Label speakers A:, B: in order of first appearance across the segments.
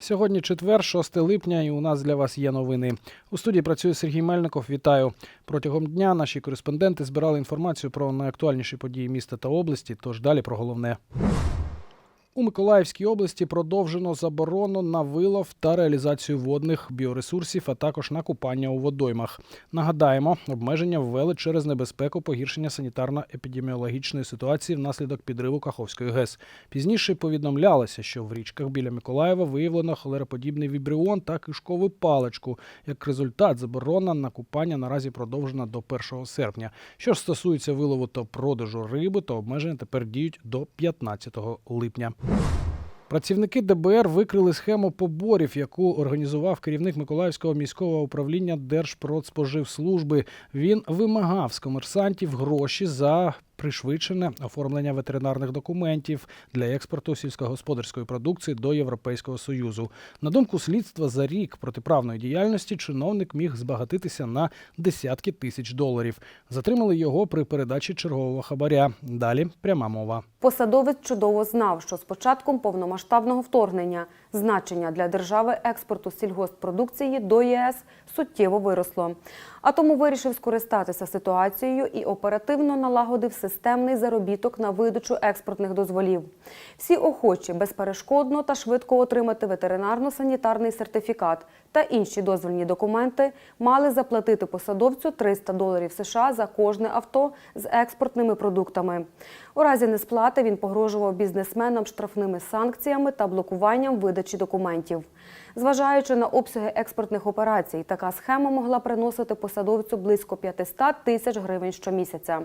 A: Сьогодні четвер, 6 липня, і у нас для вас є новини. У студії працює Сергій Мельников. Вітаю. Протягом дня наші кореспонденти збирали інформацію про найактуальніші події міста та області. Тож далі про головне. У Миколаївській області продовжено заборону на вилов та реалізацію водних біоресурсів, а також на купання у водоймах. Нагадаємо, обмеження ввели через небезпеку погіршення санітарно-епідеміологічної ситуації внаслідок підриву Каховської ГЕС. Пізніше повідомлялося, що в річках біля Миколаєва виявлено холероподібний вібріон та кишкову паличку. Як результат, заборона на купання наразі продовжена до 1 серпня. Що ж стосується вилову та продажу риби, то обмеження тепер діють до 15 липня. Працівники ДБР викрили схему поборів, яку організував керівник Миколаївського міського управління Держпродспоживслужби. Він вимагав з комерсантів гроші за пришвидшене оформлення ветеринарних документів для експорту сільськогосподарської продукції до Європейського союзу. На думку слідства, за рік протиправної діяльності чиновник міг збагатитися на десятки тисяч доларів. Затримали його при передачі чергового хабаря. Далі пряма мова.
B: Посадовець чудово знав, що з початком повномасштабного вторгнення значення для держави експорту сільгосппродукції до ЄС суттєво виросло. А тому вирішив скористатися ситуацією і оперативно налагодив системний заробіток на видачу експортних дозволів. Всі охочі безперешкодно та швидко отримати ветеринарно-санітарний сертифікат та інші дозвільні документи мали заплатити посадовцю 300 доларів США за кожне авто з експортними продуктами. У разі несплати він погрожував бізнесменам штрафними санкціями та блокуванням видачі документів. Зважаючи на обсяги експортних операцій, така схема могла приносити посадовцю близько 500 тисяч гривень щомісяця.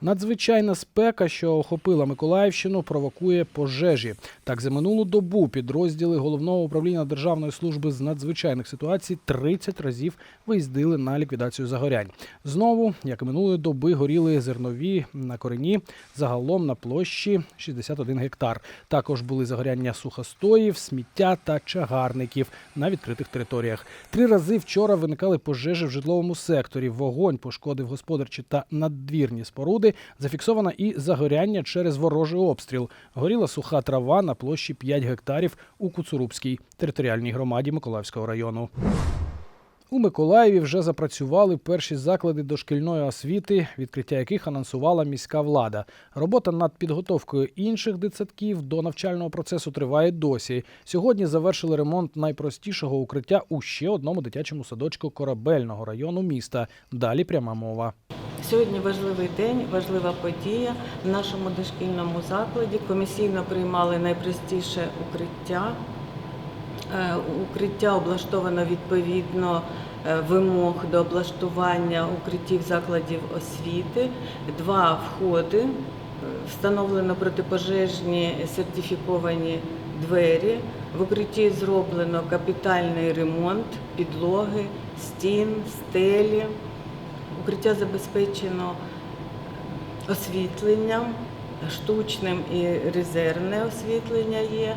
A: Надзвичайна спека, що охопила Миколаївщину, провокує пожежі. Так, за минулу добу підрозділи головного управління Державної служби з надзвичайних ситуацій 30 разів виїздили на ліквідацію загорянь. Знову, як і минулої доби, горіли зернові на корені загалом на площі 61 гектар. Також були загоряння сухостоїв, сміття та чагарників на відкритих територіях. Три рази вчора виникали пожежі в житловому секторі. Вогонь пошкодив господарчі та надвірні споруди. Зафіксовано і загоряння через ворожий обстріл. Горіла суха трава на площі 5 гектарів у Куцурубській територіальній громаді Миколаївського району. У Миколаєві вже запрацювали перші заклади дошкільної освіти, відкриття яких анонсувала міська влада. Робота над підготовкою інших дитсадків до навчального процесу триває досі. Сьогодні завершили ремонт найпростішого укриття у ще одному дитячому садочку корабельного району міста. Далі пряма мова.
C: Сьогодні важливий день, важлива подія в нашому дошкільному закладі. Комісійно приймали найпростіше укриття. Е, Укриття облаштовано відповідно е, вимог до облаштування укриттів закладів освіти. Два входи, Е, встановлено протипожежні сертифіковані двері. В укритті зроблено капітальний ремонт підлоги, стін, стелі. Укриття забезпечено освітленням, штучним і резервне освітлення є,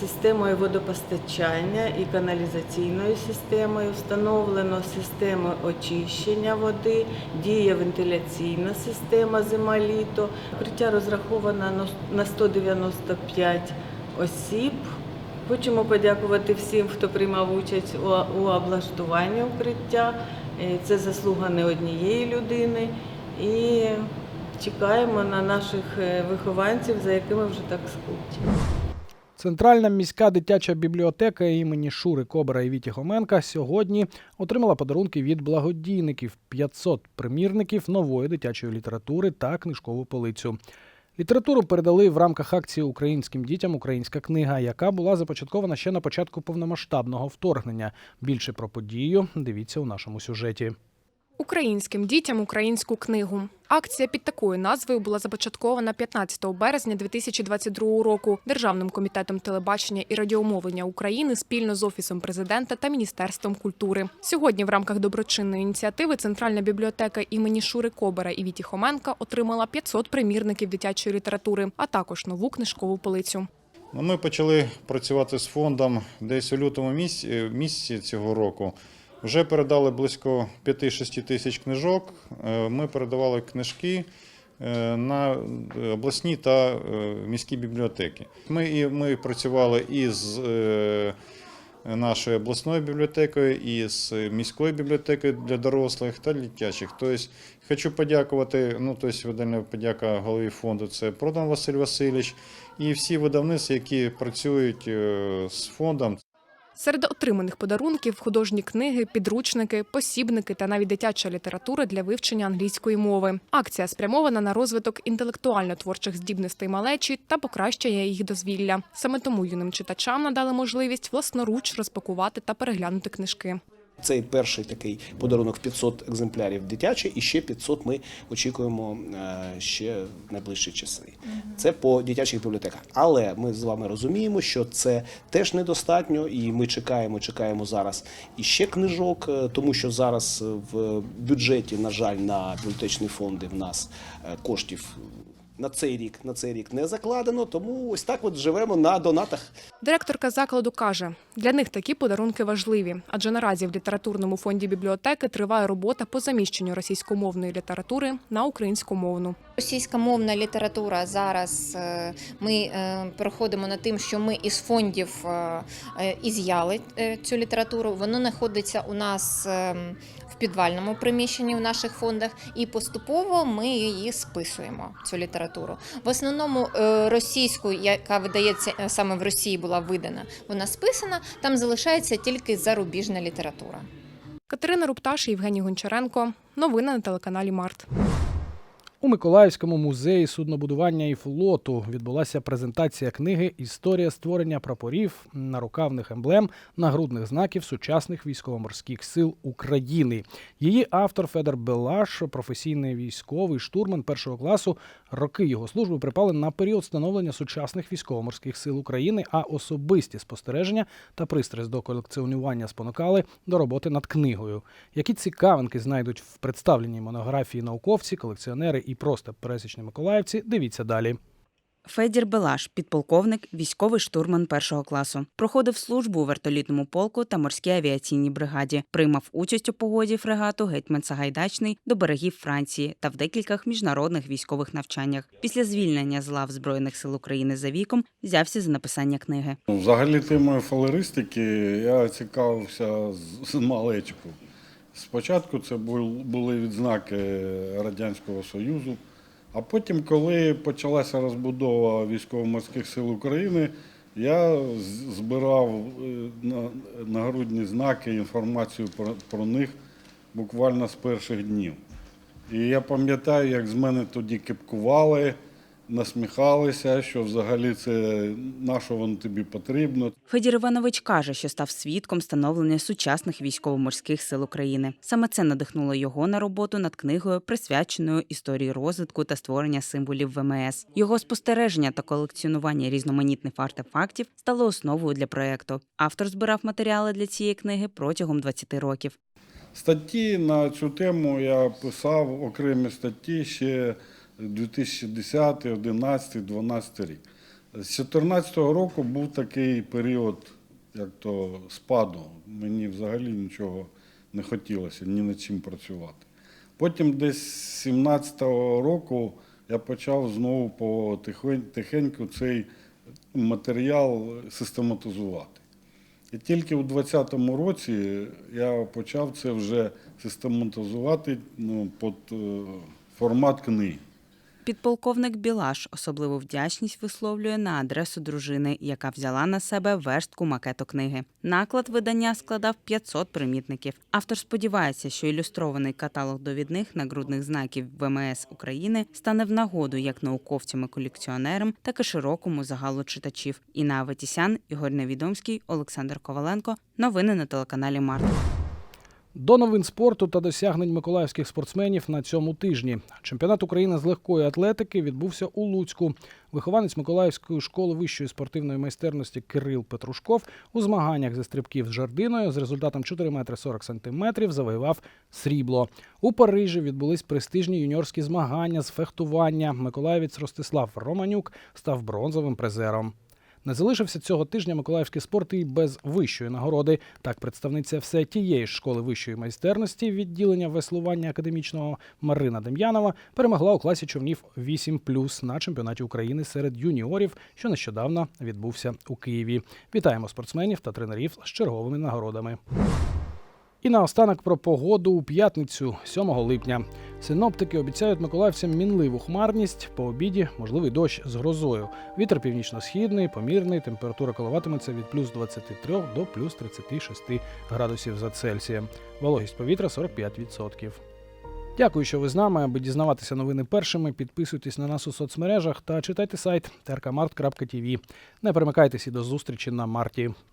C: системою водопостачання і каналізаційною системою. Встановлено систему очищення води, діє вентиляційна система зима-літо. Укриття розраховано на- на 195 осіб. Хочемо подякувати всім, хто приймав участь у, облаштуванні укриття. Е, Це заслуга не однієї людини. І чекаємо на наших е, вихованців, за якими вже так скучили.
A: Центральна міська дитяча бібліотека імені Шури Кобра і Віті Хоменка сьогодні отримала подарунки від благодійників 500 примірників нової дитячої літератури та книжкову полицю. Літературу передали в рамках акції Українським дітям Українська книга, яка була започаткована ще на початку повномасштабного вторгнення. Більше про подію дивіться у нашому сюжеті.
D: Українським дітям українську книгу. Акція під такою назвою була започаткована 15 березня 2022 року Державним комітетом телебачення і радіомовлення України спільно з офісом президента та міністерством культури. Сьогодні в рамках доброчинної ініціативи Центральна бібліотека імені Шури Кобера і Віті Хоменка отримала 500 примірників дитячої літератури, а також нову книжкову полицю.
E: Ну, Ми почали працювати з фондом десь у лютому місяці, цього року. Вже передали близько 5-6 тисяч книжок. Е, Ми передавали книжки е, на обласні та е, міські бібліотеки. Ми, ми працювали із е, нашою обласною бібліотекою, і з міською бібліотекою для дорослих та дитячих. Тобто, хочу подякувати, ну, тобто, видальна подяка голові фонду, це Продан Василь Васильович, і всі видавництва, які працюють е, з фондом.
D: Серед отриманих подарунків художні книги, підручники, посібники та навіть дитяча література для вивчення англійської мови. Акція спрямована на розвиток інтелектуально-творчих здібностей малечі та покращення їх дозвілля. Саме тому юним читачам надали можливість власноруч розпакувати та переглянути книжки.
F: Цей перший такий подарунок в 500 екземплярів дитячий, і ще 500 ми очікуємо е, ще в найближчі часи. Це по дитячих бібліотеках. Але ми з вами розуміємо, що це теж недостатньо, і ми чекаємо, чекаємо зараз іще книжок, е, тому що зараз в бюджеті, на жаль, на бібліотечні фонди в нас е, коштів. На цей рік на цей рік не закладено, тому ось так от живемо на донатах.
D: Директорка закладу каже, для них такі подарунки важливі, адже наразі в літературному фонді бібліотеки триває робота по заміщенню російськомовної літератури на українськомовну.
G: Російськомовна література зараз е, ми е, переходимо над тим, що ми із фондів е, із'яли цю літературу. Воно знаходиться у нас в підвальному приміщенні в наших фондах, і поступово ми її списуємо. Цю літературу. В основному російську, яка видається саме в Росії, була видана, вона списана. Там залишається тільки зарубіжна література.
D: Катерина Рупташ, Євгеній Гончаренко. Новини на телеканалі Март.
A: У Миколаївському музеї суднобудування і флоту відбулася презентація книги Історія створення прапорів, нарукавних емблем, нагрудних знаків сучасних військово-морських сил України. Її автор Федор Белаш, професійний військовий штурман першого класу. Роки його служби припали на період становлення сучасних військово-морських сил України, а особисті спостереження та пристрасть до колекціонування спонукали до роботи над книгою. Які цікавинки знайдуть в представленій монографії науковці, колекціонери і просто пересічні миколаївці, дивіться далі.
H: Федір Белаш, підполковник, військовий штурман першого класу. Проходив службу у вертолітному полку та морській авіаційній бригаді. Приймав участь у погоді фрегату Гетьман Сагайдачний до берегів Франції та в декількох міжнародних військових навчаннях. Після звільнення з лав Збройних сил України за віком взявся за написання книги.
I: Ну, Взагалі темою фалеристики я цікавився з з малечку. Спочатку це були відзнаки Радянського Союзу, а потім, коли почалася розбудова військово-морських сил України, я збирав е, нагрудні знаки, інформацію про, про них буквально з перших днів. І я пам'ятаю, як з мене тоді кипкували, насміхалися, що взагалі це на що воно тобі потрібно.
H: Федір Іванович каже, що став свідком становлення сучасних військово-морських сил України. Саме це надихнуло його на роботу над книгою, присвяченою історії розвитку та створення символів ВМС. Його спостереження та колекціонування різноманітних артефактів стало основою для проекту. Автор збирав матеріали для цієї книги протягом 20 років.
I: Статті на цю тему я писав окремі статті ще 2010, 2011, 2012 рік. З 2014 року був такий період, як то спаду. Мені взагалі нічого не хотілося, ні над чим працювати. Потім десь з 2017 року я почав знову потихонь- тихеньку цей матеріал систематизувати. І тільки у 2020 році я почав це вже систематизувати ну, під е, формат книги.
H: Підполковник Білаш особливу вдячність висловлює на адресу дружини, яка взяла на себе верстку макету книги. Наклад видання складав 500 примітників. Автор сподівається, що ілюстрований каталог довідних нагрудних знаків ВМС України стане в нагоду як науковцям і колекціонерам, так і широкому загалу читачів. Інна Аветісян, Ігор Невідомський, Олександр Коваленко. Новини на телеканалі Март.
A: До новин спорту та досягнень миколаївських спортсменів на цьому тижні. Чемпіонат України з легкої атлетики відбувся у Луцьку. Вихованець Миколаївської школи вищої спортивної майстерності Кирил Петрушков у змаганнях зі стрибків з жардиною з результатом 4 метри 40 сантиметрів завоював срібло. У Парижі відбулись престижні юніорські змагання з фехтування. Миколаївець Ростислав Романюк став бронзовим призером. Не залишився цього тижня миколаївський спорт і без вищої нагороди. Так, представниця все тієї школи вищої майстерності відділення веслування академічного Марина Дем'янова перемогла у класі човнів 8+, на чемпіонаті України серед юніорів, що нещодавно відбувся у Києві. Вітаємо спортсменів та тренерів з черговими нагородами. І наостанок про погоду у п'ятницю, 7 липня. Синоптики обіцяють миколаївцям мінливу хмарність. По обіді можливий дощ з грозою. Вітер північно-східний, помірний. Температура коливатиметься від плюс 23 до плюс 36 градусів за Цельсієм. Вологість повітря 45%. Дякую, що ви з нами. Аби дізнаватися новини першими, підписуйтесь на нас у соцмережах та читайте сайт trkmart.tv. Не перемикайтеся до зустрічі на марті.